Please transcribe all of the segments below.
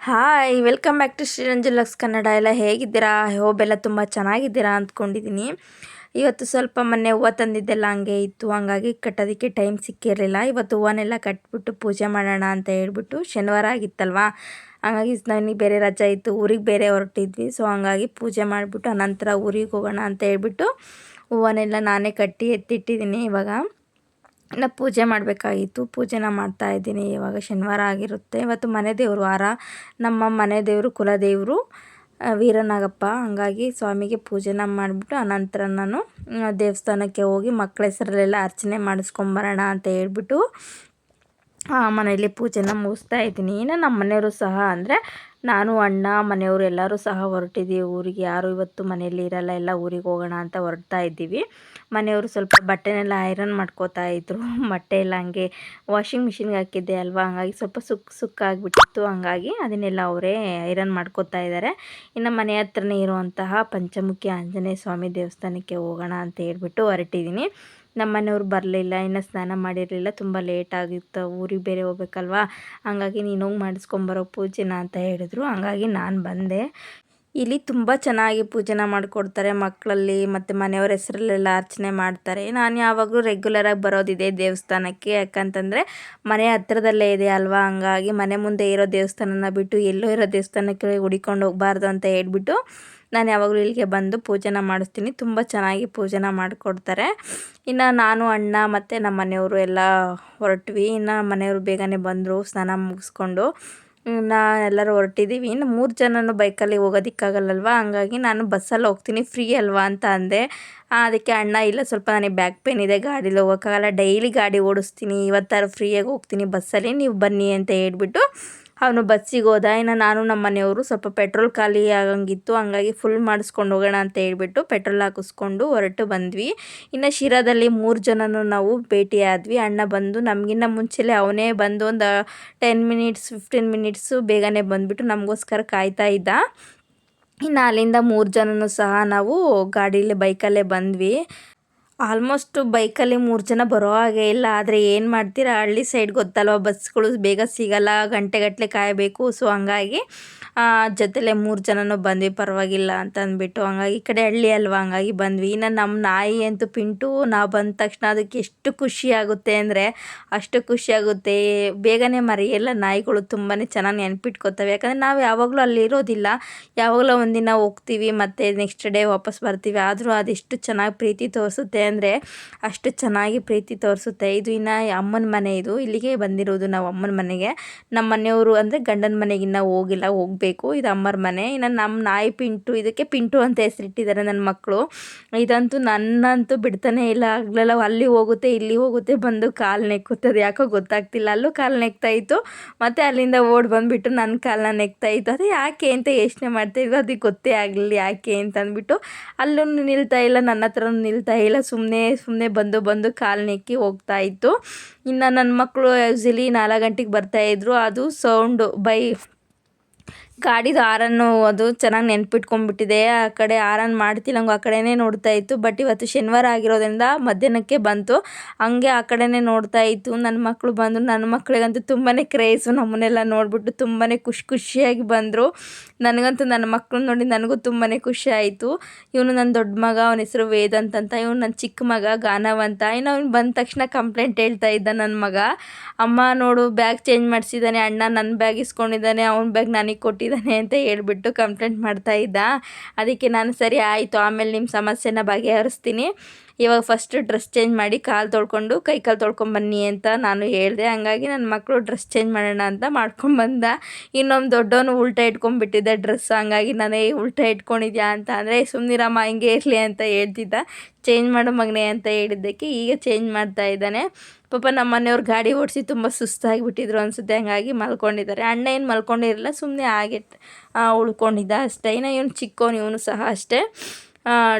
Hi welcome back to ಶ್ರೀರಂಜಲಕ್ಸ್ ಕನ್ನಡ ಎಲ್ಲ ಹೇಗಿದ್ದೀರಾ? ಹೋಬೆಲ್ಲ ತುಂಬ ಚೆನ್ನಾಗಿದ್ದೀರಾ ಅಂದ್ಕೊಂಡಿದ್ದೀನಿ. ಇವತ್ತು ಸ್ವಲ್ಪ ಮೊನ್ನೆ ಹೂವು ತಂದಿದ್ದೆಲ್ಲ ಹಂಗೆ ಇತ್ತು. ಹಂಗಾಗಿ ಕಟ್ಟೋದಕ್ಕೆ ಟೈಮ್ ಸಿಕ್ಕಿರಲಿಲ್ಲ. ಇವತ್ತು ಹೂವನ್ನೆಲ್ಲ ಕಟ್ಬಿಟ್ಟು ಪೂಜೆ ಮಾಡೋಣ ಅಂತ ಹೇಳ್ಬಿಟ್ಟು ಶನಿವಾರ ಆಗಿತ್ತಲ್ವಾ? ಹಾಗಾಗಿ ನನಗೆ ಬೇರೆ ರಜೆ ಇತ್ತು. ಊರಿಗೆ ಬೇರೆ ಹೊರಟಿದ್ವಿ. ಸೊ ಹಂಗಾಗಿ ಪೂಜೆ ಮಾಡಿಬಿಟ್ಟು ಅನಂತರ ಊರಿಗೆ ಹೋಗೋಣ ಅಂತ ಹೇಳ್ಬಿಟ್ಟು ಹೂವನ್ನೆಲ್ಲ ನಾನೇ ಕಟ್ಟಿ ಎತ್ತಿಟ್ಟಿದ್ದೀನಿ ಇವಾಗ. ಇನ್ನು ಪೂಜೆ ಮಾಡಬೇಕಾಗಿತ್ತು ಪೂಜೆನ ಮಾಡ್ತಾ ಇದ್ದೀನಿ. ಇವಾಗ ಶನಿವಾರ ಆಗಿರುತ್ತೆ. ಇವತ್ತು ಮನೆ ದೇವರು ವಾರ. ನಮ್ಮ ಮನೆ ದೇವರು ಕುಲದೇವರು ವೀರನಾಗಪ್ಪ. ಹಂಗಾಗಿ ಸ್ವಾಮಿಗೆ ಪೂಜೆನ ಮಾಡಿಬಿಟ್ಟು ಅನಂತರ ನಾನು ದೇವಸ್ಥಾನಕ್ಕೆ ಹೋಗಿ ಮಕ್ಕಳ ಹೆಸರಲ್ಲೆಲ್ಲ ಅರ್ಚನೆ ಮಾಡಿಸ್ಕೊಂಬರೋಣ ಅಂತ ಹೇಳ್ಬಿಟ್ಟು ಮನೆಯಲ್ಲಿ ಪೂಜೆನ ಮುಗಿಸ್ತಾ ಇದ್ದೀನಿ. ಇನ್ನು ನಮ್ಮ ಮನೆಯವರು ಸಹ ಅಂದರೆ ನಾನು, ಅಣ್ಣ, ಮನೆಯವರು ಎಲ್ಲರೂ ಸಹ ಹೊರಟಿದ್ದೀವಿ. ಊರಿಗೆ ಯಾರು ಇವತ್ತು ಮನೆಯಲ್ಲಿ ಇರಲ್ಲ. ಎಲ್ಲ ಊರಿಗೆ ಹೋಗೋಣ ಅಂತ ಹೊರಡ್ತಾ ಇದ್ದೀವಿ. ಮನೆಯವರು ಸ್ವಲ್ಪ ಬಟ್ಟೆನೆಲ್ಲ ಐರನ್ ಮಾಡ್ಕೋತಾ ಇದ್ರು. ಬಟ್ಟೆ ಎಲ್ಲ ಹಂಗೆ ವಾಷಿಂಗ್ ಮಿಷಿನ್ಗೆ ಹಾಕಿದ್ದೆ ಅಲ್ವಾ? ಹಂಗಾಗಿ ಸ್ವಲ್ಪ ಸುಕ್ ಸುಕ್ಕಾಗಿಬಿಟ್ಟಿತ್ತು ಹಂಗಾಗಿ ಅದನ್ನೆಲ್ಲ ಅವರೇ ಐರನ್ ಮಾಡ್ಕೋತಾ ಇದ್ದಾರೆ. ಇನ್ನು ಮನೆ ಹತ್ರನೇ ಇರುವಂತಹ ಪಂಚಮುಖಿ ಆಂಜನೇಯ ಸ್ವಾಮಿ ದೇವಸ್ಥಾನಕ್ಕೆ ಹೋಗೋಣ ಅಂತ ಹೇಳ್ಬಿಟ್ಟು ಹೊರಟಿದ್ದೀನಿ. ನಮ್ಮ ಮನೆಯವ್ರು ಬರಲಿಲ್ಲ, ಇನ್ನೂ ಸ್ನಾನ ಮಾಡಿರಲಿಲ್ಲ, ತುಂಬ ಲೇಟ್ ಆಗಿತ್ತು, ಊರಿಗೆ ಬೇರೆ ಹೋಗ್ಬೇಕಲ್ವಾ? ಹಂಗಾಗಿ ನೀನು ಹೋಗಿ ಮಾಡಿಸ್ಕೊಂಬರೋ ಪೂಜೆನ ಅಂತ ಹೇಳಿದ್ರು. ಹಂಗಾಗಿ ನಾನು ಬಂದೆ. ಇಲ್ಲಿ ತುಂಬ ಚೆನ್ನಾಗಿ ಪೂಜೆನ ಮಾಡಿಕೊಡ್ತಾರೆ ಮಕ್ಕಳಲ್ಲಿ, ಮತ್ತು ಮನೆಯವ್ರ ಹೆಸರಲ್ಲೆಲ್ಲ ಅರ್ಚನೆ ಮಾಡ್ತಾರೆ. ನಾನು ಯಾವಾಗಲೂ ರೆಗ್ಯುಲರಾಗಿ ಬರೋದಿದೆ ದೇವಸ್ಥಾನಕ್ಕೆ. ಯಾಕಂತಂದರೆ ಮನೆ ಹತ್ರದಲ್ಲೇ ಇದೆ ಅಲ್ವಾ? ಹಂಗಾಗಿ ಮನೆ ಮುಂದೆ ಇರೋ ದೇವಸ್ಥಾನನ ಬಿಟ್ಟು ಎಲ್ಲೋ ಇರೋ ದೇವಸ್ಥಾನಕ್ಕೆ ಹುಡಿಕೊಂಡು ಹೋಗಬಾರ್ದು ಅಂತ ಹೇಳ್ಬಿಟ್ಟು ನಾನು ಯಾವಾಗಲೂ ಇಲ್ಲಿಗೆ ಬಂದು ಪೂಜೆನ ಮಾಡಿಸ್ತೀನಿ. ತುಂಬ ಚೆನ್ನಾಗಿ ಪೂಜೆನ ಮಾಡಿಕೊಡ್ತಾರೆ. ಇನ್ನು ನಾನು, ಅಣ್ಣ ಮತ್ತು ನಮ್ಮ ಮನೆಯವರು ಎಲ್ಲ ಹೊರಟ್ವಿ. ಇನ್ನು ಮನೆಯವರು ಬೇಗನೆ ಬಂದರು, ಸ್ನಾನ ಮುಗಿಸ್ಕೊಂಡು. ನಾ ಎಲ್ಲರೂ ಹೊರಟಿದ್ದೀವಿ ಇನ್ನು ಮೂರು ಜನನು ಬೈಕಲ್ಲಿ ಹೋಗೋದಕ್ಕಾಗಲ್ಲಲ್ವ? ಹಂಗಾಗಿ ನಾನು ಬಸ್ಸಲ್ಲಿ ಹೋಗ್ತೀನಿ. ಫ್ರೀ ಅಲ್ವಾ ಅಂತ ಅಂದೆ. ಅದಕ್ಕೆ ಅಣ್ಣ, ಇಲ್ಲ, ಸ್ವಲ್ಪ ನನಗೆ ಬ್ಯಾಕ್ ಪೇನ್ ಇದೆ, ಗಾಡೀಲಿ ಹೋಗೋಕ್ಕಾಗಲ್ಲ. ಡೈಲಿ ಗಾಡಿ ಓಡಿಸ್ತೀನಿ. ಇವತ್ತಾರು ಫ್ರೀಯಾಗಿ ಹೋಗ್ತೀನಿ ಬಸ್ಸಲ್ಲಿ. ನೀವು ಬನ್ನಿ ಅಂತ ಹೇಳ್ಬಿಟ್ಟು ಅವನು ಬಸ್ಸಿಗೆ ಹೋದ. ಇನ್ನು ನಾನು ನಮ್ಮ ಮನೆಯವರು ಸ್ವಲ್ಪ ಪೆಟ್ರೋಲ್ ಖಾಲಿ ಆಗಂಗಿತ್ತು. ಹಂಗಾಗಿ ಫುಲ್ ಮಾಡಿಸ್ಕೊಂಡು ಹೋಗೋಣ ಅಂತ ಹೇಳ್ಬಿಟ್ಟು ಪೆಟ್ರೋಲ್ ಹಾಕಿಸ್ಕೊಂಡು ಹೊರಟು ಬಂದ್ವಿ. ಇನ್ನು ಶಿರಾದಲ್ಲಿ ಮೂರು ಜನನೂ ನಾವು ಭೇಟಿ ಆದ್ವಿ. ಅಣ್ಣ ಬಂದು ನಮಗಿನ್ನ ಮುಂಚೆಲೇ ಅವನೇ ಬಂದು ಒಂದು ಟೆನ್ ಮಿನಿಟ್ಸ್ ಫಿಫ್ಟೀನ್ ಮಿನಿಟ್ಸು ಬೇಗನೆ ಬಂದುಬಿಟ್ಟು ನಮಗೋಸ್ಕರ ಕಾಯ್ತಾ ಇದ್ದ. ಇನ್ನು ಅಲ್ಲಿಂದ ಮೂರು ಜನನೂ ಸಹ ನಾವು ಗಾಡೀಲಿ ಬೈಕಲ್ಲೇ ಬಂದ್ವಿ. ಆಲ್ಮೋಸ್ಟ್ ಬೈಕಲ್ಲಿ ಮೂರು ಜನ ಬರೋ ಹಾಗೆ ಇಲ್ಲ, ಆದರೆ ಏನು ಮಾಡ್ತೀರಾ? ಹಳ್ಳಿ ಸೈಡ್ ಗೊತ್ತಲ್ವ? ಬಸ್ಗಳು ಬೇಗ ಸಿಗಲ್ಲ ಗಂಟೆಗಟ್ಟಲೆ ಕಾಯಬೇಕು. ಸೊ ಹಂಗಾಗಿ ಜೊತೆಲೆ ಮೂರು ಜನನೂ ಬಂದ್ವಿ. ಪರವಾಗಿಲ್ಲ ಅಂತ ಅಂದ್ಬಿಟ್ಟು ಹಂಗಾಗಿ ಈ ಕಡೆ ಹಳ್ಳಿ ಅಲ್ವಾ? ಹಂಗಾಗಿ ಬಂದ್ವಿ. ಇನ್ನು ನಮ್ಮ ನಾಯಿ ಅಂತೂ ಪಿಂಟು, ನಾವು ಬಂದ ತಕ್ಷಣ ಅದಕ್ಕೆ ಎಷ್ಟು ಖುಷಿ ಆಗುತ್ತೆ ಅಂದರೆ, ಅಷ್ಟು ಖುಷಿ ಆಗುತ್ತೆ. ಬೇಗನೆ ಮರೆಯಲ್ಲ ನಾಯಿಗಳು ತುಂಬಾ ಚೆನ್ನಾಗಿ ನೆನ್ಪಿಟ್ಕೋತವೆ. ಯಾಕಂದರೆ ನಾವು ಯಾವಾಗಲೂ ಅಲ್ಲಿ ಇರೋದಿಲ್ಲ. ಯಾವಾಗಲೂ ಒಂದಿನ ಹೋಗ್ತೀವಿ, ಮತ್ತು ನೆಕ್ಸ್ಟ್ ಡೇ ವಾಪಸ್ ಬರ್ತೀವಿ. ಆದರೂ ಅದೆಷ್ಟು ಚೆನ್ನಾಗಿ ಪ್ರೀತಿ ತೋರಿಸುತ್ತೆ ಅಂದರೆ ಅಷ್ಟು ಚೆನ್ನಾಗಿ ಪ್ರೀತಿ ತೋರಿಸುತ್ತೆ. ಇದು ಇನ್ನು ಅಮ್ಮನ ಮನೆ ಇದು. ಇಲ್ಲಿಗೆ ಬಂದಿರೋದು ನಾವು ಅಮ್ಮನ ಮನೆಗೆ. ನಮ್ಮ ಮನೆಯವರು ಅಂದರೆ ಗಂಡನ ಮನೆಗೆ ಇನ್ನೂ ಹೋಗಿಲ್ಲ, ಹೋಗಬೇಕು. ಇದು ಅಮ್ಮರ ಮನೆ. ಇನ್ನು ನಮ್ಮ ನಾಯಿ ಪಿಂಟು, ಇದಕ್ಕೆ ಪಿಂಟು ಅಂತ ಹೆಸರಿಟ್ಟಿದ್ದಾರೆ ನನ್ನ ಮಕ್ಕಳು. ಇದಂತೂ ನನ್ನಂತೂ ಬಿಡ್ತಾನೆ ಇಲ್ಲ. ಆಗ್ಲೆಲ್ಲ ಅಲ್ಲಿ ಹೋಗುತ್ತೆ, ಇಲ್ಲಿ ಹೋಗುತ್ತೆ, ಬಂದು ಕಾಲು ನೆಕ್ಕುತ್ತದೆ. ಯಾಕೋ ಗೊತ್ತಾಗ್ತಿಲ್ಲ. ಅಲ್ಲೂ ಕಾಲು ನೆಕ್ತಾ ಇತ್ತು. ಮತ್ತು ಅಲ್ಲಿಂದ ಓಡಿ ಬಂದುಬಿಟ್ಟು ನನ್ನ ಕಾಲನ್ನ ನೆಕ್ತಾ ಇತ್ತು. ಅದೇ ಯಾಕೆ ಅಂತ ಯೋಚನೆ ಮಾಡ್ತಾಯಿದ್ವಿ ಅದಕ್ಕೆ ಗೊತ್ತೇ ಆಗಲಿ ಯಾಕೆ ಅಂತ ಅಂದ್ಬಿಟ್ಟು ಅಲ್ಲೂ ನಿಲ್ತಾ ಇಲ್ಲ, ನನ್ನ ಹತ್ರನೂ ನಿಲ್ತಾ ಇಲ್ಲ. ಸುಮ್ಮನೆ ಸುಮ್ಮನೆ ಸುಮ್ಮನೆ ಬಂದು ಬಂದು ಕಾಲು ನೆಕ್ಕಿ ಹೋಗ್ತಾ ಇತ್ತು. ಇನ್ನು ನನ್ನ ಮಕ್ಕಳು ಯೂಸಲಿ ನಾಲ್ಕು ಗಂಟೆಗೆ ಬರ್ತಾಯಿದ್ರು ಅದು ಸೌಂಡು ಬೈ ಗಾಡಿದು ಆರನ್ನು ಅದು ಚೆನ್ನಾಗಿ ನೆನ್ಪಿಟ್ಕೊಂಡ್ಬಿಟ್ಟಿದೆ ಆ ಕಡೆ ಆರನ್ ಮಾಡ್ತಿಲ್ಲಂಗು ಆ ಕಡೆನೇ ನೋಡ್ತಾ ಇತ್ತು. ಬಟ್ ಇವತ್ತು ಶನಿವಾರ ಆಗಿರೋದ್ರಿಂದ ಮಧ್ಯಾಹ್ನಕ್ಕೆ ಬಂತು. ಹಂಗೆ ಆ ಕಡೆನೇ ನೋಡ್ತಾ ಇತ್ತು. ನನ್ನ ಮಕ್ಕಳು ಬಂದರು ನನ್ನ ಮಕ್ಕಳಿಗಂತೂ ತುಂಬಾ ಕ್ರೇಜು ನಮ್ಮನ್ನೆಲ್ಲ ನೋಡಿಬಿಟ್ಟು ತುಂಬಾ ಖುಷಿ ಖುಷಿಯಾಗಿ ಬಂದರು. ನನಗಂತೂ ನನ್ನ ಮಕ್ಕಳು ನೋಡಿ ನನಗೂ ತುಂಬಾ ಖುಷಿ ಆಯಿತು. ಇವನು ನನ್ನ ದೊಡ್ಡ ಮಗ, ಅವನ ಹೆಸರು ವೇದಂತ ಅಂತ. ಇವನು ನನ್ನ ಚಿಕ್ಕ ಮಗ ಗಾನವಂತ ಇನ್ನು ಅವ್ನು ಬಂದ ತಕ್ಷಣ ಕಂಪ್ಲೇಂಟ್ ಹೇಳ್ತಾ ಇದ್ದ ನನ್ನ ಮಗ. ಅಮ್ಮ ನೋಡು ಬ್ಯಾಗ್ ಚೇಂಜ್ ಮಾಡಿಸಿದ್ದಾನೆ. ಅಣ್ಣ ನನ್ನ ಬ್ಯಾಗ್ ಇಸ್ಕೊಂಡಿದ್ದಾನೆ. ಅವ್ನ ಬ್ಯಾಗ್ ನನಗೆ ಕೊಟ್ಟಿದ್ದಾನೆ ಇದ್ದಾನೆ ಅಂತ ಹೇಳ್ಬಿಟ್ಟು ಕಂಪ್ಲೇಂಟ್ ಮಾಡ್ತಾ ಇದ್ದ. ಅದಕ್ಕೆ ನಾನು ಸರಿ ಆಯಿತು ಆಮೇಲೆ ನಿಮ್ಮ ಸಮಸ್ಯೆನ ಬಗೆಹರಿಸ್ತೀನಿ. ಇವಾಗ ಫಸ್ಟ್ ಡ್ರೆಸ್ ಚೇಂಜ್ ಮಾಡಿ ಕಾಲು ತೊಳ್ಕೊಂಡು, ಕೈ ಕಾಲು ತೊಳ್ಕೊಂಬನ್ನಿ ಅಂತ ನಾನು ಹೇಳಿದೆ. ಹಂಗಾಗಿ ನನ್ನ ಮಕ್ಕಳು ಡ್ರೆಸ್ ಚೇಂಜ್ ಮಾಡೋಣ ಅಂತ ಮಾಡ್ಕೊಂಬಂದ ಇನ್ನೊಂದು ದೊಡ್ಡವನು ಉಲ್ಟಾ ಇಟ್ಕೊಂಡ್ಬಿಟ್ಟಿದ್ದೆ ಡ್ರೆಸ್ ಹಂಗಾಗಿ ನಾನೇ ಉಲ್ಟಾ ಇಟ್ಕೊಂಡಿದ್ಯಾ ಅಂತ ಅಂದರೆ ಸುಮ್ಮನಿರಮ್ಮ ಹಿಂಗೆ ಇರಲಿ ಅಂತ ಹೇಳ್ತಿದ್ದ. ಚೇಂಜ್ ಮಾಡೋ ಮಗನೇ ಅಂತ ಹೇಳಿದ್ದಕ್ಕೆ ಈಗ ಚೇಂಜ್ ಮಾಡ್ತಾ ಇದ್ದಾನೆ. ಪಾಪ ನಮ್ಮ ಮನೆಯವ್ರು ಗಾಡಿ ಓಡಿಸಿ ತುಂಬ ಸುಸ್ತಾಗಿಬಿಟ್ಟಿದ್ರು ಅನಿಸುತ್ತೆ. ಹಂಗಾಗಿ ಮಲ್ಕೊಂಡಿದ್ದಾರೆ. ಅಣ್ಣ ಏನು ಮಲ್ಕೊಂಡಿರಲಿಲ್ಲ ಸುಮ್ಮನೆ ಹಾಗೆ ಉಳ್ಕೊಂಡಿದ್ದ ಅಷ್ಟೇ. ಇನ್ನು ಇವನು ಚಿಕ್ಕವನು ಇವನು ಸಹ ಅಷ್ಟೇ.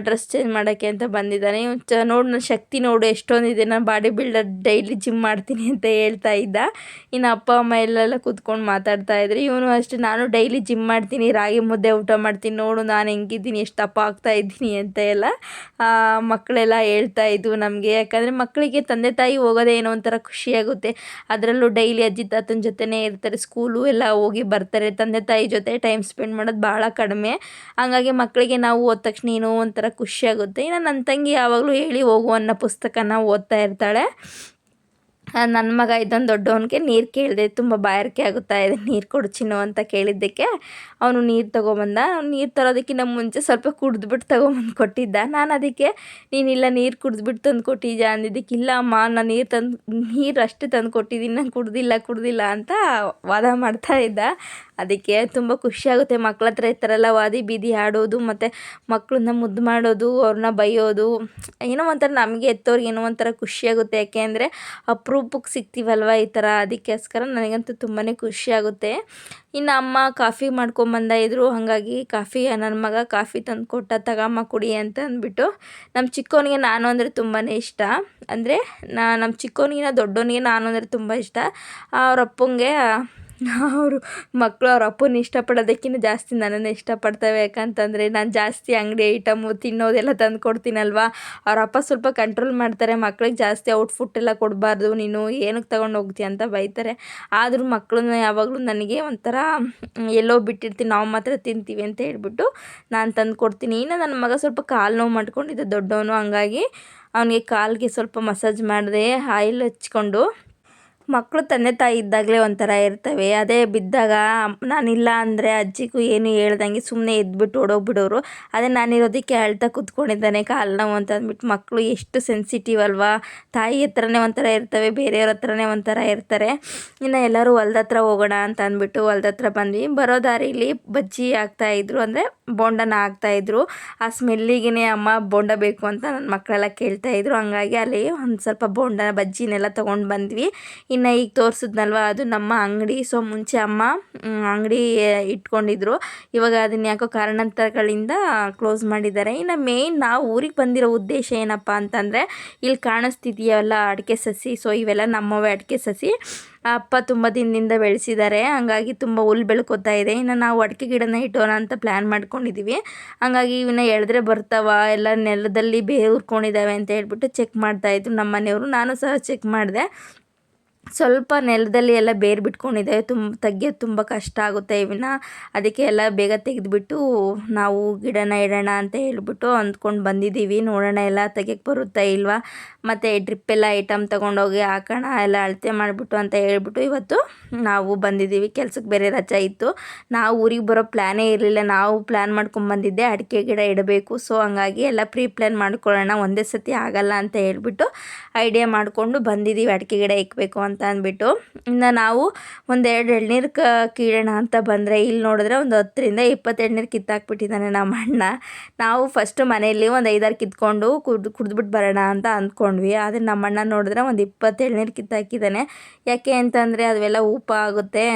ಡ್ರೆಸ್ ಚೇಂಜ್ ಮಾಡೋಕ್ಕೆ ಅಂತ ಬಂದಿದ್ದಾನೆ. ಇವನು ಚ ನೋಡು ನನ್ನ ಶಕ್ತಿ ನೋಡು ಎಷ್ಟೊಂದಿದೆ ನಾನು ಬಾಡಿ ಬಿಲ್ಡರ್ ಡೈಲಿ ಜಿಮ್ ಮಾಡ್ತೀನಿ ಅಂತ ಹೇಳ್ತಾ ಇದ್ದ. ಇನ್ನು ಅಪ್ಪ, ಅಮ್ಮ ಎಲ್ಲೆಲ್ಲ ಕೂತ್ಕೊಂಡು ಮಾತಾಡ್ತಾ ಇದ್ರು. ಇವನು ಅಷ್ಟೇ, ನಾನು ಡೈಲಿ ಜಿಮ್ ಮಾಡ್ತೀನಿ, ರಾಗಿ ಮುದ್ದೆ ಊಟ ಮಾಡ್ತೀನಿ, ನೋಡು ನಾನು ಹೆಂಗಿದ್ದೀನಿ, ಎಷ್ಟು ಅಪ್ಪ ಆಗ್ತಾ ಇದ್ದೀನಿ ಅಂತ ಎಲ್ಲ ಮಕ್ಕಳೆಲ್ಲ ಹೇಳ್ತಾ ಇದ್ವು ನಮಗೆ. ಯಾಕಂದರೆ ಮಕ್ಕಳಿಗೆ ತಂದೆ ತಾಯಿ ಹೋಗೋದೇ ಏನೋ ಒಂಥರ ಖುಷಿಯಾಗುತ್ತೆ ಅದರಲ್ಲೂ ಡೈಲಿ ಅಜ್ಜಿ, ತಾತನ ಜೊತೆನೇ ಇರ್ತಾರೆ ಸ್ಕೂಲು ಎಲ್ಲ ಹೋಗಿ ಬರ್ತಾರೆ. ತಂದೆ ತಾಯಿ ಜೊತೆ ಟೈಮ್ ಸ್ಪೆಂಡ್ ಮಾಡೋದು ಭಾಳ ಕಡಿಮೆ. ಹಂಗಾಗಿ ಮಕ್ಕಳಿಗೆ ನಾವು ಹೋದ ತಕ್ಷಣ ಏನೋ ಒಂಥರ ಖುಷಿಯಾಗುತ್ತೆ ಇನ್ನು ನನ್ನ ತಂಗಿ ಯಾವಾಗಲೂ ಹೇಳಿ ಹೋಗು ಅನ್ನೋ ಪುಸ್ತಕನ ಓದ್ತಾ ಇರ್ತಾಳೆ. ನನ್ನ ಮಗ ಇದ್ದೊಂದು ದೊಡ್ಡವನಿಗೆ ನೀರು ಕೇಳಿದೆ ತುಂಬ ಬಾಯಾರಿಕೆ ಆಗುತ್ತಾ ಇದೆ, ನೀರು ಕೊಡು ಚಿನ್ನು ಅಂತ ಕೇಳಿದ್ದಕ್ಕೆ ಅವನು ನೀರು ತೊಗೊಬಂದ ನೀರು ತರೋದಕ್ಕಿಂತ ಮುಂಚೆ ಸ್ವಲ್ಪ ಕುಡಿದ್ಬಿಟ್ಟು ತೊಗೊಂಬಂದು ಕೊಟ್ಟಿದ್ದ. ನಾನು ಅದಕ್ಕೆ, ನೀನಿಲ್ಲ ನೀರು ಕುಡಿದ್ಬಿಟ್ಟು ತಂದು ಕೊಟ್ಟಿದ್ಯಾ ಅಂದಿದ್ದಕ್ಕೆ, ಇಲ್ಲ ಅಮ್ಮ ನಾನು ನೀರು ತಂದು, ನೀರು ಅಷ್ಟೇ ತಂದು ಕೊಟ್ಟಿದ್ದೀನಿ ನಾನು ಕುಡ್ದಿಲ್ಲ ಕುಡ್ದಿಲ್ಲ ಅಂತ ವಾದ ಮಾಡ್ತಾ ಇದ್ದ. ಅದಕ್ಕೆ ತುಂಬ ಖುಷಿಯಾಗುತ್ತೆ. ಮಕ್ಳ ಹತ್ರ ಈ ಥರ ಎಲ್ಲ ವಾದಿ ಬೀದಿ ಆಡೋದು ಮತ್ತು ಮಕ್ಕಳನ್ನ ಮುದ್ದು ಮಾಡೋದು, ಅವ್ರನ್ನ ಬೈಯೋದು, ಏನೋ ಒಂಥರ ನಮಗೆ ಎತ್ತೋರಿಗೆ ಏನೋ ಒಂಥರ ಖುಷಿಯಾಗುತ್ತೆ. ಯಾಕೆ ಅಂದರೆ ಅಪ್ರೂಪಕ್ಕೆ ಸಿಗ್ತೀವಲ್ವ ಈ ಥರ? ಅದಕ್ಕೋಸ್ಕರ ನನಗಂತೂ ತುಂಬಾ ಖುಷಿಯಾಗುತ್ತೆ. ಇನ್ನು ಅಮ್ಮ ಕಾಫಿ ಮಾಡ್ಕೊಂಬಂದ ಇದ್ರು ಹಾಗಾಗಿ ಕಾಫಿ, ನನ್ನ ಮಗ ಕಾಫಿ ತಂದು ಕೊಟ್ಟ ತಗಮ್ಮ ಕುಡಿ ಅಂತ ಅಂದ್ಬಿಟ್ಟು ನಮ್ಮ ಚಿಕ್ಕವನಿಗೆ ನಾನು ಅಂದರೆ ತುಂಬಾ ಇಷ್ಟ. ಅಂದರೆ ನಾ ನಮ್ಮ ಚಿಕ್ಕವನಿಗಿನ ದೊಡ್ಡವನಿಗೆ ನಾನು ಅಂದರೆ ತುಂಬ ಇಷ್ಟ. ಅವ್ರ ಅಪ್ಪಂಗೆ ಅವರು ಮಕ್ಕಳು ಅವ್ರ ಅಪ್ಪನ ಇಷ್ಟಪಡೋದಕ್ಕಿಂತ ಜಾಸ್ತಿ ನನ್ನನ್ನು ಇಷ್ಟಪಡ್ತವೆ. ಯಾಕಂತಂದರೆ ನಾನು ಜಾಸ್ತಿ ಅಂಗಡಿ ಐಟಮು ತಿನ್ನೋದೆಲ್ಲ ತಂದು ಕೊಡ್ತೀನಲ್ವ ಅವ್ರ ಅಪ್ಪ ಸ್ವಲ್ಪ ಕಂಟ್ರೋಲ್ ಮಾಡ್ತಾರೆ. ಮಕ್ಳಿಗೆ ಜಾಸ್ತಿ ಔಟ್ಫುಟ್ ಎಲ್ಲ ಕೊಡಬಾರ್ದು. ನೀನು ಏನಕ್ಕೆ ತಗೊಂಡು ಹೋಗ್ತೀಯ ಅಂತ ಬೈತಾರೆ. ಆದರೂ ಮಕ್ಕಳನ್ನ ಯಾವಾಗಲೂ ನನಗೆ ಒಂಥರ ಎಲ್ಲೋ ಬಿಟ್ಟಿರ್ತೀನಿ. ನಾವು ಮಾತ್ರ ತಿಂತೀವಿ ಅಂತ ಹೇಳ್ಬಿಟ್ಟು ನಾನು ತಂದು ಕೊಡ್ತೀನಿ ಇನ್ನು ನನ್ನ ಮಗ ಸ್ವಲ್ಪ ಕಾಲು ನೋವು ಮಾಡ್ಕೊಂಡಿದ್ದೆ ದೊಡ್ಡವನು. ಹಂಗಾಗಿ ಅವನಿಗೆ ಕಾಲಿಗೆ ಸ್ವಲ್ಪ ಮಸಾಜ್ ಮಾಡಿದೆ, ಆಯಿಲ್ ಹಚ್ಕೊಂಡು ಮಕ್ಕಳು ತಂದೆ ತಾಯಿ ಇದ್ದಾಗಲೇ ಒಂಥರ ಇರ್ತವೆ. ಅದೇ ಬಿದ್ದಾಗ ನಾನಿಲ್ಲ ಅಂದರೆ ಅಜ್ಜಿಗೂ ಏನು ಹೇಳ್ದಂಗೆ ಸುಮ್ಮನೆ ಎದ್ಬಿಟ್ಟು ಓಡೋಗ್ಬಿಡೋರು. ಅದೇ ನಾನಿರೋದಕ್ಕೆ ಅಳ್ತಾ ಕೂತ್ಕೊಂಡಿದ್ದಾನೆ ಕಾಲು ನೋವು ಅಂತ ಅಂದ್ಬಿಟ್ಟು ಮಕ್ಕಳು ಎಷ್ಟು ಸೆನ್ಸಿಟಿವ್ ಅಲ್ವಾ? ತಾಯಿ ಹತ್ರನೇ ಒಂಥರ ಇರ್ತವೆ, ಬೇರೆಯವ್ರ ಹತ್ರನೇ ಒಂಥರ ಇರ್ತಾರೆ. ಇನ್ನು ಎಲ್ಲರೂ ಹೊಲ್ದ ಹತ್ರ ಹೋಗೋಣ ಅಂತ ಅಂದ್ಬಿಟ್ಟು ಹೊಲ್ದ ಹತ್ರ ಬಂದ್ವಿ. ಬರೋ ದಾರಿಲಿ ಬಜ್ಜಿ ಹಾಕ್ತಾಯಿದ್ರು ಅಂದರೆ ಬೋಂಡನ ಹಾಕ್ತಾಯಿದ್ರು ಆ ಸ್ಮೆಲ್ಲಿಗೆ ಅಮ್ಮ ಬೋಂಡ ಬೇಕು ಅಂತ ನನ್ನ ಮಕ್ಕಳೆಲ್ಲ ಕೇಳ್ತಾಯಿದ್ರು ಹಂಗಾಗಿ ಅಲ್ಲಿ ಒಂದು ಸ್ವಲ್ಪ ಬೋಂಡ ಬಜ್ಜಿನೆಲ್ಲ ತೊಗೊಂಡು ಬಂದ್ವಿ. ಇನ್ನು ಈಗ ತೋರಿಸಿದ್ನಲ್ವ, ಅದು ನಮ್ಮ ಅಂಗಡಿ. ಸೊ ಮುಂಚೆ ಅಮ್ಮ ಅಂಗಡಿ ಇಟ್ಕೊಂಡಿದ್ರು. ಇವಾಗ ಅದನ್ನ ಯಾಕೋ ಕಾರಣಾಂತರಗಳಿಂದ ಕ್ಲೋಸ್ ಮಾಡಿದ್ದಾರೆ. ಇನ್ನು ಮೇಯ್ನ್ ನಾವು ಊರಿಗೆ ಬಂದಿರೋ ಉದ್ದೇಶ ಏನಪ್ಪ ಅಂತಂದರೆ ಇಲ್ಲಿ ಕಾಣಿಸ್ತಿದೆಯಲ್ಲ ಅಡಿಕೆ ಸಸಿ. ಸೊ ಇವೆಲ್ಲ ನಮ್ಮವೇ ಅಡಿಕೆ ಸಸಿ. ಅಪ್ಪ ತುಂಬ ದಿನದಿಂದ ಬೆಳೆಸಿದ್ದಾರೆ. ಹಂಗಾಗಿ ತುಂಬ ಹುಲ್ಲು ಬೆಳ್ಕೊತಾ ಇದೆ. ಇನ್ನು ನಾವು ಅಡಿಕೆ ಗಿಡನ ಇಟ್ಟೋಣ ಅಂತ ಪ್ಲ್ಯಾನ್ ಮಾಡ್ಕೊಂಡಿದ್ದೀವಿ ಹಂಗಾಗಿ ಇವನ್ನ ಎಳೆದ್ರೆ ಬರ್ತಾವ. ಎಲ್ಲ ನೆಲದಲ್ಲಿ ಬೇರು ಉರ್ಕೊಂಡಿದ್ದಾವೆ ಅಂತ ಹೇಳ್ಬಿಟ್ಟು ಚೆಕ್ ಮಾಡ್ತಾಯಿದ್ರು ನಮ್ಮ ಮನೆಯವರು ನಾನು ಸಹ ಚೆಕ್ ಮಾಡಿದೆ. ಸ್ವಲ್ಪ ನೆಲದಲ್ಲಿ ಎಲ್ಲ ಬೇರು ಬಿಟ್ಕೊಂಡಿದೆ. ತುಂಬ ತೆಗಿಯೋದು ತುಂಬ ಕಷ್ಟ ಆಗುತ್ತೆ. ಇವನ್ನ ಅದಕ್ಕೆ ಎಲ್ಲ ಬೇಗ ತೆಗೆದುಬಿಟ್ಟು ನಾವು ಗಿಡನ ಇಡೋಣ ಅಂತ ಹೇಳಿಬಿಟ್ಟು ಅಂದ್ಕೊಂಡು ಬಂದಿದ್ದೀವಿ. ನೋಡೋಣ ಎಲ್ಲ ತೆಗಿಯಕ್ಕೆ ಬರುತ್ತಾ ಇಲ್ವಾ? ಮತ್ತು ಡ್ರಿಪ್ಪೆಲ್ಲ ಐಟಮ್ ತೊಗೊಂಡೋಗಿ ಹಾಕೋಣ, ಎಲ್ಲ ಅಳತೆ ಮಾಡಿಬಿಟ್ಟು ಅಂತ ಹೇಳಿಬಿಟ್ಟು ಇವತ್ತು ನಾವು ಬಂದಿದ್ದೀವಿ. ಕೆಲಸಕ್ಕೆ ಬೇರೆ ರಜೆ ಇತ್ತು. ನಾವು ಊರಿಗೆ ಬರೋ ಪ್ಲ್ಯಾನೇ ಇರಲಿಲ್ಲ. ನಾವು ಪ್ಲ್ಯಾನ್ ಮಾಡ್ಕೊಂಬಂದಿದ್ದೆ ಅಡಿಕೆ ಗಿಡ ಇಡಬೇಕು. ಸೊ, ಹಂಗಾಗಿ ಎಲ್ಲ ಪ್ರೀ ಪ್ಲ್ಯಾನ್ ಮಾಡ್ಕೊಳ್ಳೋಣ. ಒಂದೇ ಸತಿ ಆಗಲ್ಲ ಅಂತ ಹೇಳಿಬಿಟ್ಟು ಐಡಿಯಾ ಮಾಡಿಕೊಂಡು ಬಂದಿದ್ದೀವಿ. ಅಡಿಕೆ ಗಿಡ ಇಕ್ಕಬೇಕು ಅಂತ. ಅಂದ್ಬಿಟ್ಟು, ಇನ್ನು ನಾವು ಒಂದೆರಡು ಎಳ್ನೀರು ಕ, ಕೀಳೋಣ ಅಂತ ಬಂದರೆ ಇಲ್ಲಿ ನೋಡಿದ್ರೆ ಒಂದು ಹತ್ತರಿಂದ ಇಪ್ಪತ್ತು ಕಿತ್ತಾಕ್ಬಿಟ್ಟಿದ್ದಾನೆ ನಮ್ಮ ಅಣ್ಣ. ನಾವು ಫಸ್ಟು ಮನೆಯಲ್ಲಿ ಒಂದು ಐದಾರು ಕಿತ್ಕೊಂಡು ಕುಡ್ದು ಕುಡಿದ್ಬಿಟ್ಟು ಬರೋಣ ಅಂತ ಅಂದ್ಕೊಂಡ್ವಿ. ಆದರೆ ನಮ್ಮ ಅಣ್ಣ ನೋಡಿದ್ರೆ ಒಂದು ಇಪ್ಪತ್ತು ಕಿತ್ತಾಕಿದ್ದಾನೆ. ಯಾಕೆ ಅಂತಂದರೆ ಅದೆಲ್ಲ ಉಪ್ಪ ಆಗುತ್ತೆ.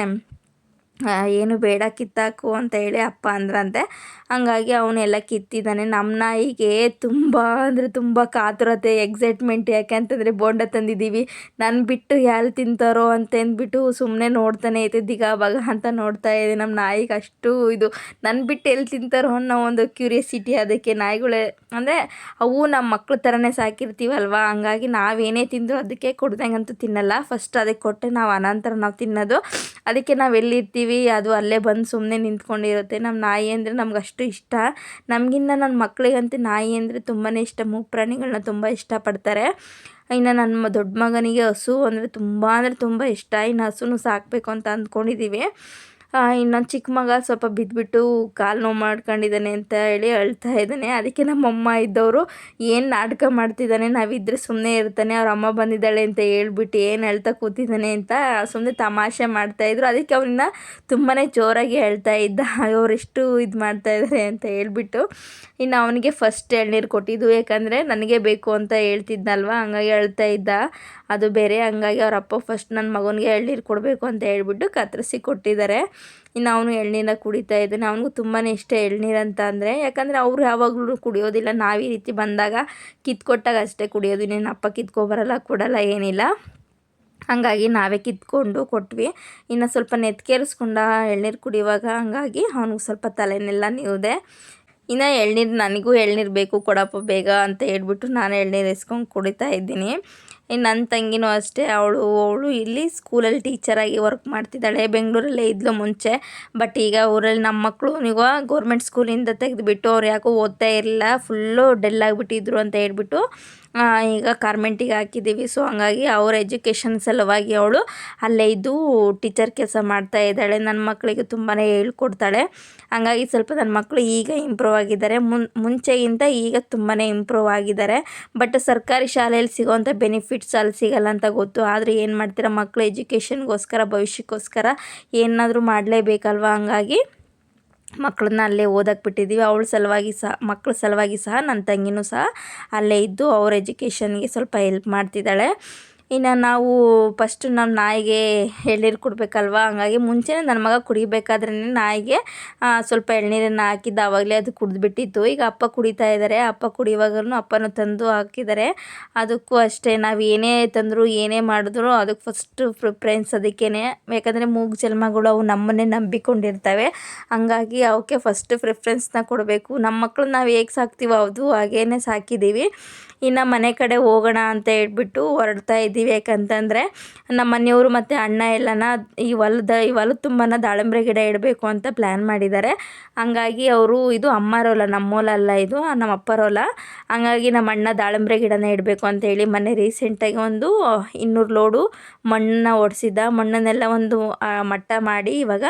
ಏನು ಬೇಡ ಕಿತ್ತಾಕು ಅಂತ ಹೇಳಿ ಅಪ್ಪ ಅಂದ್ರಂತೆ. ಹಂಗಾಗಿ ಅವನ್ನೆಲ್ಲ ಕಿತ್ತಿದ್ದಾನೆ. ನಮ್ಮ ನಾಯಿಗೆ ತುಂಬ ಅಂದರೆ ತುಂಬ ಕಾತುರತೆ ಎಕ್ಸೈಟ್ಮೆಂಟ್ ಯಾಕೆ ಅಂತಂದರೆ ಬೋಂಡ ತಂದಿದ್ದೀವಿ. ನನ್ನ ಬಿಟ್ಟು ಯಾರು ತಿಂತಾರೋ ಅಂತ ಅಂದ್ಬಿಟ್ಟು ಸುಮ್ಮನೆ ನೋಡ್ತಾನೆ ಐತೆ ದಿಗ ಬಗ ಅಂತ ನೋಡ್ತಾ ಇದೆ. ನಮ್ಮ ನಾಯಿಗೆ ಅಷ್ಟು ಇದು ನನ್ನ ಬಿಟ್ಟು ಎಲ್ಲಿ ತಿಂತಾರೋ ಅನ್ನೋ ಒಂದು ಕ್ಯೂರಿಯಸಿಟಿ ಅದಕ್ಕೆ ನಾಯಿಗಳೇ, ಅಂದರೆ ಅವು ನಮ್ಮ ಮಕ್ಳ ಥರನೇ ಸಾಕಿರ್ತೀವಲ್ವಾ? ಹಂಗಾಗಿ ನಾವೇನೇ ತಿಂದರೂ ಅದಕ್ಕೆ ಕೊಡ್ದಂಗಂತೂ ತಿನ್ನಲ್ಲ. ಫಸ್ಟ್ ಅದಕ್ಕೆ ಕೊಟ್ಟೆ, ನಾವು ಅನಂತರ ನಾವು ತಿನ್ನೋದು. ಅದಕ್ಕೆ ನಾವು ಎಲ್ಲಿರ್ತೀವಿ? ಅದು ಅಲ್ಲೇ ಬಂದು ಸುಮ್ಮನೆ ನಿಂತ್ಕೊಂಡಿರುತ್ತೆ. ನಮ್ಮ ನಾಯಿ ಅಂದರೆ ನಮ್ಗೆ ಅಷ್ಟು ಇಷ್ಟ. ನಮಗಿಂತ ನನ್ನ ಮಕ್ಕಳಿಗಂತೂ ನಾಯಿ ಅಂದರೆ ತುಂಬಾ ಇಷ್ಟ. ಮೂಗು ಪ್ರಾಣಿಗಳನ್ನ ತುಂಬ ಇಷ್ಟಪಡ್ತಾರೆ. ಇನ್ನು ನನ್ನ ದೊಡ್ಡ ಮಗನಿಗೆ ಹಸು ಅಂದರೆ ತುಂಬ ಅಂದರೆ ತುಂಬ ಇಷ್ಟ. ಇನ್ನು ಹಸುನು ಸಾಕಬೇಕು ಅಂತ ಅಂದ್ಕೊಂಡಿದ್ದೀವಿ ಇನ್ನೊಂದು ಚಿಕ್ಕ ಮಗ ಸ್ವಲ್ಪ ಬಿದ್ದುಬಿಟ್ಟು ಕಾಲು ನೋವು ಮಾಡ್ಕೊಂಡಿದ್ದಾನೆ ಅಂತ ಹೇಳಿ ಅಳ್ತಾ ಇದ್ದಾನೆ. ಅದಕ್ಕೆ ನಮ್ಮಮ್ಮ ಇದ್ದವರು ಏನು ನಾಟಕ ಮಾಡ್ತಿದ್ದಾನೆ ನಾವಿದ್ದರೆ ಸುಮ್ಮನೆ ಇರ್ತಾನೆ, ಅವ್ರ ಅಮ್ಮ ಬಂದಿದ್ದಾಳೆ ಅಂತ ಹೇಳ್ಬಿಟ್ಟು ಏನು ಅಳ್ತಾ ಕೂತಿದ್ದಾನೆ ಅಂತ ಸುಮ್ಮನೆ ತಮಾಷೆ ಮಾಡ್ತಾಯಿದ್ರು ಅದಕ್ಕೆ ಅವನ್ನ ತುಂಬಾ ಜೋರಾಗಿ ಹೇಳ್ತಾ ಇದ್ದ. ಅವರೆಷ್ಟು ಇದು ಮಾಡ್ತಾಯಿದ್ದಾರೆ ಅಂತ ಹೇಳ್ಬಿಟ್ಟು ಇನ್ನು ಅವನಿಗೆ ಫಸ್ಟ್ ಎಳ್ನೀರು ಕೊಟ್ಟಿದ್ದು. ಯಾಕಂದರೆ ನನಗೆ ಬೇಕು ಅಂತ ಹೇಳ್ತಿದ್ನಲ್ವ, ಹಂಗಾಗಿ ಅಳ್ತಾ ಇದ್ದ. ಅದು ಬೇರೆ, ಹಂಗಾಗಿ ಅವ್ರ ಅಪ್ಪ ಫಸ್ಟ್ ನನ್ನ ಮಗನಿಗೆ ಎಳ್ನೀರು ಕೊಡಬೇಕು ಅಂತ ಹೇಳ್ಬಿಟ್ಟು ಕತ್ತರಿಸಿ ಕೊಟ್ಟಿದ್ದಾರೆ ಇನ್ನು ಅವನು ಎಳ್ನೀರನ್ನ ಕುಡಿತಾ ಇದ್ದಾನೆ. ಅವನಿಗೂ ತುಂಬಾ ಇಷ್ಟ ಎಳ್ನೀರು ಅಂತ ಅಂದರೆ. ಯಾಕಂದರೆ ಅವರು ಯಾವಾಗಲೂ ಕುಡಿಯೋದಿಲ್ಲ. ನಾವು ಈ ರೀತಿ ಬಂದಾಗ ಕಿತ್ಕೊಟ್ಟಾಗ ಅಷ್ಟೇ ಕುಡಿಯೋದು. ಇನ್ನೇನು ಅಪ್ಪ ಕಿತ್ಕೊಬರಲ್ಲ, ಕೊಡಲ್ಲ, ಏನಿಲ್ಲ. ಹಾಗಾಗಿ ನಾವೇ ಕಿತ್ಕೊಂಡು ಕೊಟ್ವಿ. ಇನ್ನು ಸ್ವಲ್ಪ ನೆತ್ಕೇರಿಸ್ಕೊಂಡ ಎಳ್ನೀರು ಕುಡಿಯುವಾಗ ಹಂಗಾಗಿ ಅವನಿಗೆ ಸ್ವಲ್ಪ ತಲೆನೆಲ್ಲ ನೀವುದೆ. ಇನ್ನು ಎಳ್ನೀರು, ನನಗೂ ಎಳ್ನೀರು ಬೇಕು, ಕೊಡಪ್ಪ ಬೇಗ ಅಂತ ಹೇಳ್ಬಿಟ್ಟು ನಾನು ಎಳ್ನೀರು ಇಸ್ಕೊಂಡು ಕುಡಿತಾ ಇದ್ದೀನಿ. ಇನ್ನು ನನ್ನ ತಂಗಿನೂ ಅಷ್ಟೇ, ಅವಳು ಅವಳು ಇಲ್ಲಿ ಸ್ಕೂಲಲ್ಲಿ ಟೀಚರಾಗಿ ವರ್ಕ್ ಮಾಡ್ತಿದ್ದಾಳೆ, ಬೆಂಗಳೂರಲ್ಲೇ ಇದ್ಲು ಮುಂಚೆ. ಬಟ್ ಈಗ ಊರಲ್ಲಿ ನಮ್ಮ ಮಕ್ಕಳು ನೀವು ಗೌರ್ಮೆಂಟ್ ಸ್ಕೂಲಿಂದ ತೆಗೆದುಬಿಟ್ಟು ಅವ್ರು ಯಾಕೋ ಓದ್ತಾ ಇರಲಿಲ್ಲ ಫುಲ್ಲು ಡೆಲ್ ಆಗಿಬಿಟ್ಟಿದ್ರು ಅಂತ ಹೇಳ್ಬಿಟ್ಟು ಈಗ ಕಾರ್ಮೆಂಟಿಗೆ ಹಾಕಿದ್ದೀವಿ. ಸೊ ಹಂಗಾಗಿ ಅವ್ರ ಎಜುಕೇಷನ್ ಸಲುವಾಗಿ ಅವಳು ಅಲ್ಲೇ ಇದ್ದು ಟೀಚರ್ ಕೆಲಸ ಮಾಡ್ತಾ ಇದ್ದಾಳೆ. ನನ್ನ ಮಕ್ಕಳಿಗೆ ತುಂಬಾ ಹೇಳ್ಕೊಡ್ತಾಳೆ. ಹಂಗಾಗಿ ಸ್ವಲ್ಪ ನನ್ನ ಮಕ್ಕಳು ಈಗ ಇಂಪ್ರೂವ್ ಆಗಿದ್ದಾರೆ. ಮುನ್, ಮುಂಚೆಗಿಂತ ಈಗ ತುಂಬಾ ಇಂಪ್ರೂವ್ ಆಗಿದ್ದಾರೆ. ಬಟ್ ಸರ್ಕಾರಿ ಶಾಲೆಯಲ್ಲಿ ಸಿಗೋವಂಥ ಬೆನಿಫಿಟ್ಸ್ ಅಲ್ಲಿ ಸಿಗಲ್ಲ ಅಂತ ಗೊತ್ತು. ಆದರೆ ಏನು ಮಾಡ್ತೀರಾ? ಮಕ್ಕಳು ಎಜುಕೇಷನ್ಗೋಸ್ಕರ ಭವಿಷ್ಯಕ್ಕೋಸ್ಕರ ಏನಾದರೂ ಮಾಡಲೇಬೇಕಲ್ವ? ಹಂಗಾಗಿ ಮಕ್ಕಳನ್ನ ಅಲ್ಲೇ ಓದಕ್ಕೆ ಬಿಟ್ಟಿದ್ದೀವಿ. ಅವಳ ಸಲುವಾಗಿ ಸಹ ಮಕ್ಕಳ ಸಲುವಾಗಿ ಸಹ ನನ್ನ ತಂಗಿನೂ ಸಹ ಅಲ್ಲೇ ಇದ್ದು ಅವ್ರ ಎಜುಕೇಷನ್ಗೆ ಸ್ವಲ್ಪ ಹೆಲ್ಪ್ ಮಾಡ್ತಿದ್ದಾಳೆ. ಇನ್ನು ನಾವು ಫಸ್ಟು ನಮ್ಮ ನಾಯಿಗೆ ಎಳ್ನೀರು ಕೊಡಬೇಕಲ್ವ? ಹಂಗಾಗಿ ಮುಂಚೆನೇ ನನ್ನ ಮಗ ಕುಡಿಬೇಕಾದ್ರೇ ನಾಯಿಗೆ ಸ್ವಲ್ಪ ಎಳ್ನೀರನ್ನು ಹಾಕಿದ್ದು ಆವಾಗಲೇ ಅದು ಕುಡಿದ್ಬಿಟ್ಟಿತ್ತು. ಈಗ ಅಪ್ಪ ಕುಡಿತಾ ಇದ್ದಾರೆ ಅಪ್ಪ ಕುಡಿಯುವಾಗಲೂ ಅಪ್ಪನೂ ತಂದು ಹಾಕಿದ್ದಾರೆ ಅದಕ್ಕೂ ಅಷ್ಟೇ, ನಾವು ಏನೇ ತಂದರೂ, ಏನೇ ಮಾಡಿದ್ರು ಅದಕ್ಕೆ ಫಸ್ಟು ಪ್ರಿಫ್ರೆನ್ಸ್ ಅದಕ್ಕೇ ಯಾಕಂದರೆ ಮೂಗು ಜನ್ಮಗಳು ಅವು ನಮ್ಮನ್ನೇ ನಂಬಿಕೊಂಡಿರ್ತವೆ. ಹಂಗಾಗಿ ಅವಕ್ಕೆ ಫಸ್ಟ್ ಪ್ರಿಫ್ರೆನ್ಸ್ನ ಕೊಡಬೇಕು. ನಮ್ಮ ಮಕ್ಕಳು ನಾವು ಹೇಗೆ ಸಾಕ್ತೀವೋ ಅದು ಹಾಗೇ ಸಾಕಿದ್ದೀವಿ ಇನ್ನು ಮನೆ ಕಡೆ ಹೋಗೋಣ ಅಂತ ಹೇಳ್ಬಿಟ್ಟು ಹೊರಡ್ತಾ ಇದ್ದೀವಿ. ಯಾಕಂತಂದರೆ ನಮ್ಮ ಮನೆಯವರು ಮತ್ತು ಅಣ್ಣ ಎಲ್ಲನ ಈ ಹೊಲದ ಈ ಹೊಲದ ತುಂಬಾ ದಾಳಿಂಬೆ ಗಿಡ ಇಡಬೇಕು ಅಂತ ಪ್ಲ್ಯಾನ್ ಮಾಡಿದ್ದಾರೆ. ಹಂಗಾಗಿ ಅವರು ಇದು ಅಮ್ಮರೋಲ ನಮ್ಮೋಲ ನಮ್ಮ ಅಲ್ಲ ಇದು, ನಮ್ಮ ಅಪ್ಪರೋಲ ಹಂಗಾಗಿ ನಮ್ಮ ಅಣ್ಣ ದಾಳಿಂಬೆ ಗಿಡನ ಇಡಬೇಕು ಅಂತ ಹೇಳಿ ಮೊನ್ನೆ ರೀಸೆಂಟಾಗಿ ಒಂದು ಇನ್ನೂರು ಲೋಡು ಮಣ್ಣನ್ನ ಓಡಿಸಿದ್ದ ಮಣ್ಣನ್ನೆಲ್ಲ ಒಂದು ಮಟ್ಟ ಮಾಡಿ ಇವಾಗ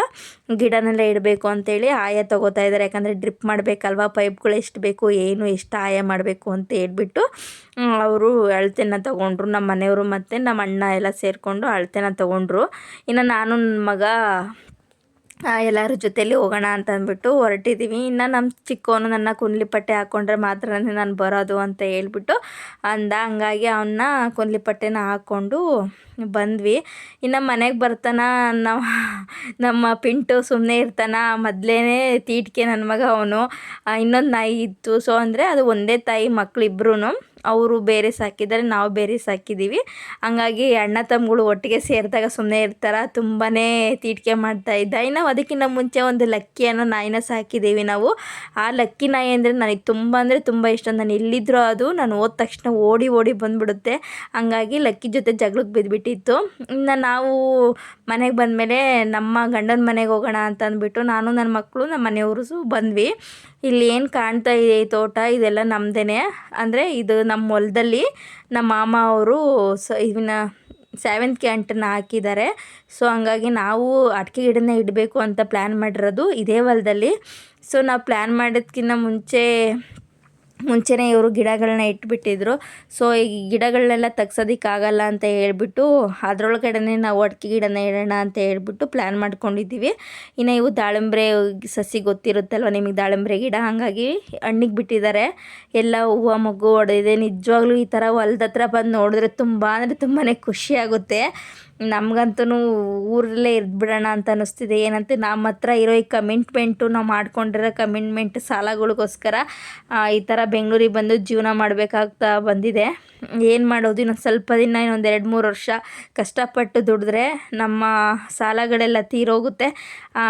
ಗಿಡನೆಲ್ಲ ಇಡಬೇಕು ಅಂತೇಳಿ ಆಯ ತೊಗೋತಾ ಇದ್ದಾರೆ. ಯಾಕಂದರೆ ಡ್ರಿಪ್ ಮಾಡಬೇಕಲ್ವ, ಪೈಪ್ಗಳು ಎಷ್ಟು ಬೇಕು, ಏನು ಎಷ್ಟು ಆಯ ಮಾಡಬೇಕು ಅಂತ ಹೇಳ್ಬಿಟ್ಟು ಅವರು ಅಳತೆನ ತಗೊಂಡ್ರು. ನಮ್ಮ ಮನೆಯವರು ಮತ್ತು ನಮ್ಮ ಅಣ್ಣ ಎಲ್ಲ ಸೇರಿಕೊಂಡು ಅಳತೆನ ತಗೊಂಡ್ರು. ಇನ್ನು ನಾನು ನನ್ನ ಮಗ ಎಲ್ಲರ ಜೊತೆಯಲ್ಲಿ ಹೋಗೋಣ ಅಂತ ಅಂದ್ಬಿಟ್ಟು ಹೊರಟಿದ್ದೀವಿ ಇನ್ನು ನಮ್ಮ ಚಿಕ್ಕವನು ನನ್ನ ಕುಂಡ್ಲಿ ಪಟ್ಟೆ ಹಾಕ್ಕೊಂಡ್ರೆ ಮಾತ್ರ ನಾನು ಬರೋದು ಅಂತ ಹೇಳ್ಬಿಟ್ಟು ಅಂದ. ಹಂಗಾಗಿ ಅವನ್ನ ಕುಂದ್ಲಿಪಟ್ಟೆನ ಹಾಕ್ಕೊಂಡು ಬಂದ್ವಿ. ಇನ್ನು ಮನೆಗೆ ಬರ್ತಾನ ನಮ್ಮ ನಮ್ಮ ಪಿಂಟು ಸುಮ್ಮನೆ ಇರ್ತಾನ. ಮೊದಲೇ ತೀಟ್ಕೆ ನನ್ನ ಮಗ ಅವನು. ಇನ್ನೊಂದು ನಾಯಿ ಇತ್ತು. ಸೊ ಅಂದರೆ ಅದು ಒಂದೇ ತಾಯಿ ಮಕ್ಕಳಿಬ್ರು ಅವರು ಬೇರೆ ಸಾಕಿದ್ದಾರೆ, ನಾವು ಬೇರೆ ಸಾಕಿದ್ದೀವಿ. ಹಂಗಾಗಿ ಅಣ್ಣ ತಮ್ಮಗಳು ಒಟ್ಟಿಗೆ ಸೇರಿದಾಗ ಸುಮ್ಮನೆ ಇರ್ತಾರೆ? ತುಂಬಾ ತೀಟಿಕೆ ಮಾಡ್ತಾ ಇದ್ದ. ಇನ್ನು ಅದಕ್ಕಿಂತ ಮುಂಚೆ ಒಂದು ಲಕ್ಕಿ ಅನ್ನೋ ನಾಯಿನ ಸಾಕಿದ್ದೀವಿ ನಾವು. ಆ ಲಕ್ಕಿ ನಾಯಿ ಅಂದರೆ ನನಗೆ ತುಂಬ ಅಂದರೆ ತುಂಬ ಇಷ್ಟ. ನಾನು ಎಲ್ಲಿದ್ದರೂ ಅದು ನಾನು ಹೋದ ತಕ್ಷಣ ಓಡಿ ಓಡಿ ಬಂದುಬಿಡುತ್ತೆ. ಹಂಗಾಗಿ ಲಕ್ಕಿ ಜೊತೆ ಜಗಳಕ್ಕೆ ಬಿದ್ದುಬಿಟ್ಟಿತ್ತು ಇನ್ನು ನಾವು ಮನೆಗೆ ಬಂದಮೇಲೆ ನಮ್ಮ ಗಂಡನ ಮನೆಗೆ ಹೋಗೋಣ ಅಂತ ಅಂದ್ಬಿಟ್ಟು ನಾನು ನನ್ನ ಮಕ್ಕಳು ನಮ್ಮ ಮನೆಯವರು ಬಂದ್ವಿ. ಇಲ್ಲಿ ಏನು ಕಾಣ್ತಾ ಇದೆ ತೋಟ? ಇದೆಲ್ಲ ನಮ್ಮದೇ ಅಂದರೆ ಇದು ನಮ್ಮ ಹೊಲದಲ್ಲಿ ನಮ್ಮ ಮಾಮ ಅವರು ಸ ಇವನ್ನ ಸೆವೆಂತ್ ಅಂಟನ್ನು ಹಾಕಿದ್ದಾರೆ. ಸೊ ಹಂಗಾಗಿ ನಾವು ಅಡಿಕೆ ಗಿಡನ ಇಡಬೇಕು ಅಂತ ಪ್ಲ್ಯಾನ್ ಮಾಡಿರೋದು ಇದೇ ಹೊಲದಲ್ಲಿ. ಸೊ ನಾವು ಪ್ಲ್ಯಾನ್ ಮಾಡೋದ್ಕಿಂತ ಮುಂಚೆ ಮುಂಚೆನೇ ಇವರು ಗಿಡಗಳನ್ನ ಇಟ್ಬಿಟ್ಟಿದ್ರು. ಸೊ ಈ ಗಿಡಗಳನ್ನೆಲ್ಲ ತೆಗ್ಸೋದಕ್ಕಾಗಲ್ಲ ಅಂತ ಹೇಳ್ಬಿಟ್ಟು ಅದರೊಳಗಡೆನೇ ನಾವು ಅಡಿಕೆ ಗಿಡನ ಇಡೋಣ ಅಂತ ಹೇಳ್ಬಿಟ್ಟು ಪ್ಲ್ಯಾನ್ ಮಾಡ್ಕೊಂಡಿದ್ದೀವಿ. ಇನ್ನು ಇವು ದಾಳಿಂಬೆ ಸಸಿ ಗೊತ್ತಿರುತ್ತಲ್ವ ನಿಮಗೆ? ದಾಳಿಂಬೆ ಗಿಡ. ಹಾಗಾಗಿ ಹಣ್ಣಿಗೆ ಬಿಟ್ಟಿದ್ದಾರೆ. ಎಲ್ಲ ಹೂವು ಮಗು ಹೊಡೆದಿದೆ ನಿಜವಾಗ್ಲೂ ಈ ಥರ ಹೊಲ್ದ ಹತ್ರ ಬಂದು ನೋಡಿದ್ರೆ ತುಂಬ ಅಂದರೆ ತುಂಬಾ ಖುಷಿಯಾಗುತ್ತೆ ನಮಗಂತೂ ಊರಲ್ಲೇ ಇದ್ಬಿಡೋಣ ಅಂತ ಅನ್ನಿಸ್ತಿದೆ. ಏನಂತ ನಮ್ಮ ಹತ್ರ ಇರೋ ಈ ಕಮಿಟ್ಮೆಂಟು ನಾವು ಮಾಡ್ಕೊಂಡಿರೋ ಕಮಿಟ್ಮೆಂಟ್ ಸಾಲಗಳಿಗೋಸ್ಕರ ಈ ಥರ ಬೆಂಗಳೂರಿಗೆ ಬಂದು ಜೀವನ ಮಾಡಬೇಕಾಗ್ತಾ ಬಂದಿದೆ. ಏನು ಮಾಡೋದು? ಇನ್ನೊಂದು ಸ್ವಲ್ಪ ದಿನ, ಇನ್ನೊಂದು ಎರಡು ಮೂರು ವರ್ಷ ಕಷ್ಟಪಟ್ಟು ದುಡಿದ್ರೆ ನಮ್ಮ ಸಾಲಗಳೆಲ್ಲ ತೀರೋಗುತ್ತೆ.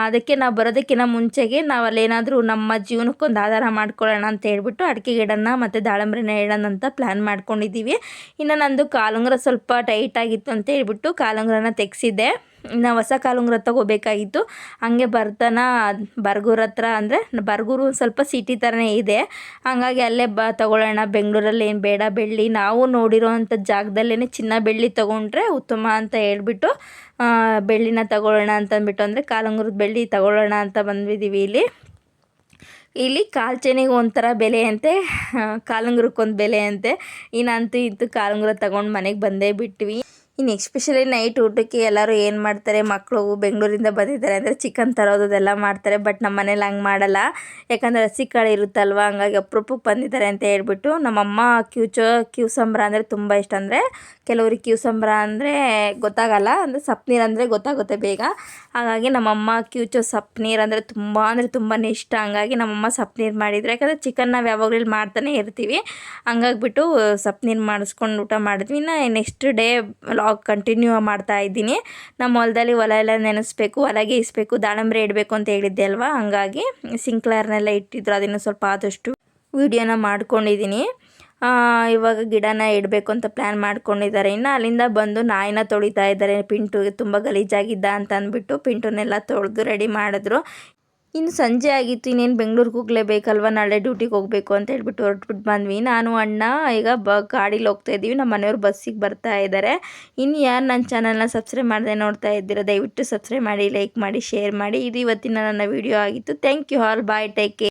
ಅದಕ್ಕೆ ನಾವು ಬರೋದಕ್ಕಿಂತ ಮುಂಚೆಗೆ ನಾವು ಅಲ್ಲೇನಾದರೂ ನಮ್ಮ ಜೀವನಕ್ಕೊಂದು ಆಧಾರ ಮಾಡ್ಕೊಳ್ಳೋಣ ಅಂತ ಹೇಳ್ಬಿಟ್ಟು ಅಡಿಕೆ ಗಿಡನ ಮತ್ತು ದಾಳಂಬ್ರಿನ ಇಡೋಣ ಅಂತ ಪ್ಲ್ಯಾನ್ ಮಾಡ್ಕೊಂಡಿದ್ದೀವಿ. ಇನ್ನು ನಂದು ಕಾಲುಂಗ್ರ ಸ್ವಲ್ಪ ಟೈಟ್ ಆಗಿತ್ತು ಅಂತ ಹೇಳ್ಬಿಟ್ಟು ಕಾಲುಂಗ್ರನ ತೆಗೆಸಿದ್ದೆ. ಇನ್ನು ಹೊಸ ಕಾಲುಂಗ್ರ ತಗೋಬೇಕಾಗಿತ್ತು. ಹಾಗೆ ಬರ್ತಾನ ಬರ್ಗೂರ್ ಹತ್ರ ಅಂದರೆ ಬರ್ಗೂರು ಸ್ವಲ್ಪ ಸಿಟಿ ಥರನೇ ಇದೆ. ಹಾಗಾಗಿ ಅಲ್ಲೇ ಬ ತಗೊಳ್ಳೋಣ, ಬೆಂಗಳೂರಲ್ಲಿ ಏನು ಬೇಡ ಬೆಳ್ಳಿ. ನಾವು ನೋಡಿರೋವಂಥ ಜಾಗದಲ್ಲೇ ಚಿನ್ನ ಬೆಳ್ಳಿ ತೊಗೊಂಡ್ರೆ ಉತ್ತಮ ಅಂತ ಹೇಳ್ಬಿಟ್ಟು ಬೆಳ್ಳಿನ ತಗೊಳ್ಳೋಣ ಅಂತಂದ್ಬಿಟ್ಟು ಅಂದರೆ ಕಾಲುಂಗ್ರದ ಬೆಳ್ಳಿ ತಗೊಳ್ಳೋಣ ಅಂತ ಬಂದಿದ್ದೀವಿ ಇಲ್ಲಿ. ಇಲ್ಲಿ ಕಾಲ್ಚೆನಿಗೆ ಒಂಥರ ಬೆಲೆ ಅಂತೆ ಕಾಲುಂಗ್ರಕ್ಕೊಂದು ಬೆಲೆ ಅಂತೆ. ಇನ್ನಂತೂ ಇಂತೂ ಕಾಲುಂಗ್ರ ತಗೊಂಡು ಮನೆಗೆ ಬಂದೇ ಬಿಟ್ವಿ. ಇನ್ನು ಎಕ್ಸ್ಪೆಷಲಿ ನೈಟ್ ಊಟಕ್ಕೆ ಎಲ್ಲರೂ ಏನು ಮಾಡ್ತಾರೆ? ಮಕ್ಕಳು ಬೆಂಗಳೂರಿಂದ ಬಂದಿದ್ದಾರೆ ಅಂದರೆ ಚಿಕನ್ ತರೋದು ಅದೆಲ್ಲ ಮಾಡ್ತಾರೆ ಬಟ್ ನಮ್ಮ ಮನೇಲಿ ಹಂಗೆ ಮಾಡಲ್ಲ. ಯಾಕಂದರೆ ಹಸಿ ಕಾಳು ಇರುತ್ತಲ್ವ? ಹಂಗಾಗಿ ಅಪ್ರೂಪಕ್ಕೆ ಬಂದಿದ್ದಾರೆ ಅಂತ ಹೇಳ್ಬಿಟ್ಟು ನಮ್ಮಮ್ಮ ಕ್ಯೂಚೋ ಕ್ಯೂಸಂಬ್ರ ಅಂದರೆ ತುಂಬ ಇಷ್ಟ. ಅಂದರೆ ಕೆಲವ್ರಿಗೆ ಕ್ಯೂಸಂಬ್ರ ಅಂದರೆ ಗೊತ್ತಾಗಲ್ಲ, ಅಂದರೆ ಸಪ್ ನೀರು ಅಂದರೆ ಗೊತ್ತಾಗುತ್ತೆ ಬೇಗ. ಹಾಗಾಗಿ ನಮ್ಮಮ್ಮ ಕ್ಯೂಚೋ ಸಪ್ ನೀರು ಅಂದರೆ ತುಂಬ, ಅಂದರೆ ತುಂಬಾ ಇಷ್ಟ. ಹಂಗಾಗಿ ನಮ್ಮಮ್ಮ ಸಪ್ ನೀರು ಮಾಡಿದ್ರು. ಯಾಕಂದರೆ ಚಿಕನ್ ನಾವು ಯಾವಾಗಲೂ ಮಾಡ್ತಾನೆ ಇರ್ತೀವಿ. ಹಂಗಾಗ್ಬಿಟ್ಟು ಸಪ್ ನೀರು ಮಾಡಿಸ್ಕೊಂಡು ಊಟ ಮಾಡಿದ್ವಿ. ಇನ್ನು ನೆಕ್ಸ್ಟ್ ಡೇ ಲಾಗ್ ಕಂಟಿನ್ಯೂ ಮಾಡ್ತಾ ಇದ್ದೀನಿ. ನಮ್ಮ ಹೊಲದಲ್ಲಿ ಹೊಲ ಎಲ್ಲ ನೆನೆಸ್ಬೇಕು, ಹೊಲಗೆ ಇಸ್ಬೇಕು ದಾಳಂಬ್ರೆ ಇಡಬೇಕು ಅಂತ ಹೇಳಿದ್ದೆ ಅಲ್ವಾ? ಹಂಗಾಗಿ ಸಿಂಕ್ಲರ್ನೆಲ್ಲ ಇಟ್ಟಿದ್ರು, ಅದನ್ನು ಸ್ವಲ್ಪ ಆದಷ್ಟು ವೀಡಿಯೋನ ಮಾಡ್ಕೊಂಡಿದ್ದೀನಿ. ಇವಾಗ ಗಿಡನ ಇಡಬೇಕು ಅಂತ ಪ್ಲ್ಯಾನ್ ಮಾಡ್ಕೊಂಡಿದ್ದಾರೆ. ಇನ್ನು ಅಲ್ಲಿಂದ ಬಂದು ನಾಯಿನ ತೊಳಿತಾ ಇದ್ದಾರೆ. ಪಿಂಟು ತುಂಬ ಗಲೀಜಾಗಿದ್ದ ಅಂತ ಅಂದ್ಬಿಟ್ಟು ಪಿಂಟುನೆಲ್ಲ ತೊಳೆದು ರೆಡಿ ಮಾಡಿದ್ರು. ಇನ್ನು ಸಂಜೆ ಆಗಿತ್ತು, ಇನ್ನೇನು ಬೆಂಗ್ಳೂರಿಗೆ ಹೋಗ್ಲೇಬೇಕಲ್ವ? ನಾಳೆ ಡ್ಯೂಟಿಗೆ ಹೋಗಬೇಕು ಅಂತ ಹೇಳ್ಬಿಟ್ಟು ಹೊರಟ್ಬಿಟ್ಟು ಬಂದ್ವಿ. ನಾನು, ಅಣ್ಣ, ಈಗ ಬ, ಗಾಡೀಲಿ ಹೋಗ್ತಾ ಇದ್ದೀವಿ. ನಮ್ಮ ಮನೆಯವ್ರು ಬಸ್ಸಿಗೆ ಬರ್ತಾ ಇದ್ದಾರೆ ಇನ್ನು ಯಾರು ನನ್ನ ಚಾನಲ್ನ ಸಬ್ಸ್ಕ್ರೈಬ್ ಮಾಡದೆ ನೋಡ್ತಾ ಇದ್ದೀರಾ, ದಯವಿಟ್ಟು ಸಬ್ಸ್ಕ್ರೈಬ್ ಮಾಡಿ ಲೈಕ್ ಮಾಡಿ ಶೇರ್ ಮಾಡಿ. ಇದು ಇವತ್ತಿನ ನನ್ನ ವಿಡಿಯೋ ಆಗಿತ್ತು. Thank you all bye take care